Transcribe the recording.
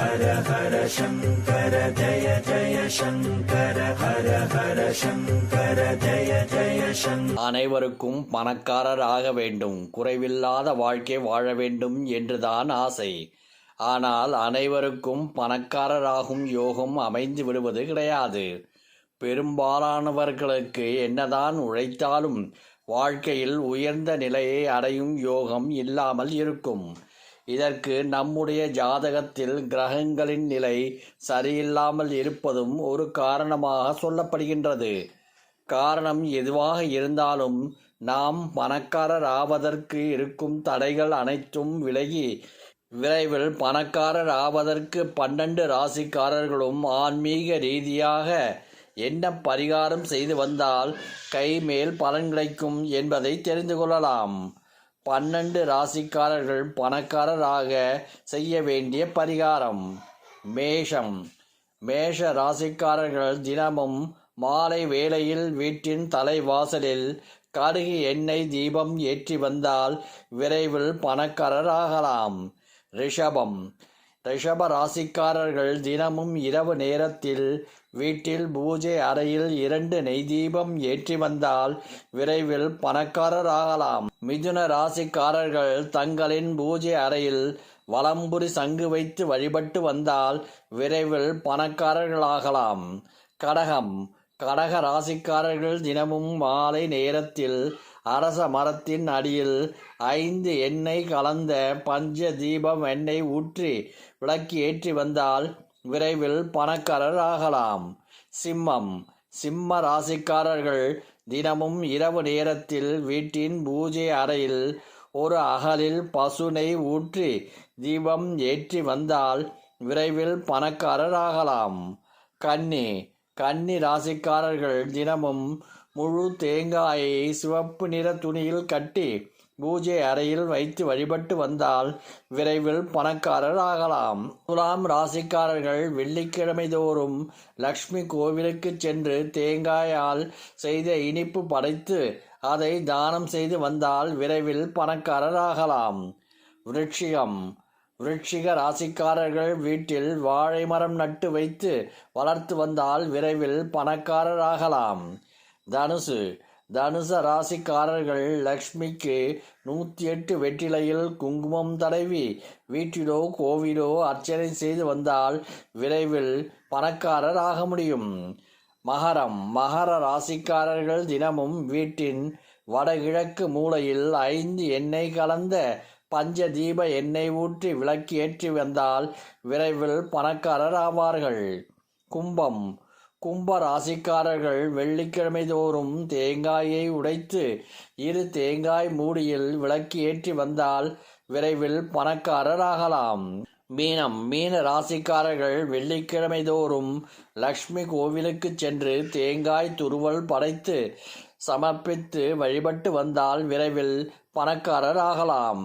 ஹர ஹர சங்கர ஜய ஜய சங்கர ஹர ஹர சங்கர ஜய ஜய சங்கர. அனைவருக்கும் பணக்காரர் ஆக வேண்டும். குறைவில்லாத வாழ்க்கை வாழ வேண்டும் என்றுதான் ஆசை. ஆனால் அனைவருக்கும் பணக்காரராகும் யோகம் அமைந்து விடுவது கிடையாது. பெரும்பாலானவர்களுக்கு என்னதான் உழைத்தாலும் வாழ்க்கையில் உயர்ந்த நிலையை அடையும் யோகம் இல்லாமல் இருக்கும். இதற்கு நம்முடைய ஜாதகத்தில் கிரகங்களின் நிலை சரியில்லாமல் இருப்பதும் ஒரு காரணமாக சொல்லப்படுகின்றது. காரணம் எதுவாக இருந்தாலும் நாம் பணக்காரர் ஆவதற்கு இருக்கும் தடைகள் அனைத்தும் விலகி விரைவில் பணக்காரர் ஆவதற்கு பன்னெண்டு ராசிக்காரர்களும் ஆன்மீக ரீதியாக என்ன பரிகாரம் செய்து வந்தால் கைமேல் பலன் கிடைக்கும் என்பதை தெரிந்து கொள்ளலாம். பன்னெண்டு ராசிக்காரர்கள் பணக்காரராக செய்ய வேண்டிய பரிகாரம். மேஷம். மேஷ ராசிக்காரர்கள் தினமும் மாலை வேளையில் வீட்டின் தலைவாசலில் கடுகு எண்ணெய் தீபம் ஏற்றி வந்தால் விரைவில் பணக்காரர் ஆகலாம். ரிஷபம். ரிஷப ராசிக்காரர்கள் தினமும் இரவு நேரத்தில் வீட்டில் பூஜை அறையில் இரண்டு நெய் தீபம் ஏற்றி வந்தால் விரைவில் பணக்காரர் ஆகலாம் மிதுன ராசிக்காரர்கள் தங்களின் பூஜை அறையில் வலம்புரி சங்கு வைத்து வழிபட்டு வந்தால் விரைவில் பணக்காரர்களாகலாம். கடகம் கடக ராசிக்காரர்கள் தினமும் மாலை நேரத்தில் அரச மரத்தின் அடியில் ஐந்து எண்ணெய் கலந்த பஞ்ச தீபம் எண்ணெய் ஊற்றி விளக்கி ஏற்றி வந்தால் விரைவில் பணக்காரர் ஆகலாம். சிம்மம். சிம்ம ராசிக்காரர்கள் தினமும் இரவு நேரத்தில் வீட்டின் பூஜை அறையில் ஒரு அகலில் பசுனை ஊற்றி தீபம் ஏற்றி வந்தால் விரைவில் பணக்காரர் ஆகலாம். கன்னி. கன்னி ராசிக்காரர்கள் தினமும் முழு தேங்காயை சிவப்பு நிற துணியில் கட்டி பூஜை அறையில் வைத்து வழிபட்டு வந்தால் விரைவில் பணக்காரர் ஆகலாம். துலாம் ராசிக்காரர்கள் வெள்ளிக்கிழமை தோறும் லக்ஷ்மி கோவிலுக்கு சென்று தேங்காயால் செய்த இனிப்பு படைத்து அதை தானம் செய்து வந்தால் விரைவில் பணக்காரர் ஆகலாம். விருட்சிகம். விருட்சிக ராசிக்காரர்கள் வீட்டில் வாழை மரம் நட்டு வைத்து வளர்த்து வந்தால் விரைவில் பணக்காரர் ஆகலாம் தனுசு. தனுச ராசிக்காரர்கள் லக்ஷ்மிக்கு நூற்றி எட்டு வெற்றிலையில் குங்குமம் தடவி வீட்டிலோ கோவிலோ அர்ச்சனை செய்து வந்தால் விரைவில் பணக்காரர் ஆக முடியும். மகரம். மகர ராசிக்காரர்கள் தினமும் வீட்டின் வடகிழக்கு மூலையில் ஐந்து எண்ணெய் கலந்த பஞ்ச தீப எண்ணெய் ஊற்றி விளக்கு ஏற்றி வந்தால் விரைவில் பணக்காரர் ஆவார்கள். கும்பம். கும்ப ராசிக்காரர்கள் வெள்ளிக்கிழமை தோறும் தேங்காயை உடைத்து இரு தேங்காய் மூடியில் விளக்கு ஏற்றி வந்தால் விரைவில் பணக்காரர் ஆகலாம். மீனம். மீன ராசிக்காரர்கள் வெள்ளிக்கிழமை தோறும் லக்ஷ்மி கோவிலுக்கு சென்று தேங்காய் துருவல் படைத்து சமர்ப்பித்து வழிபட்டு வந்தால் விரைவில் பணக்காரர் ஆகலாம்.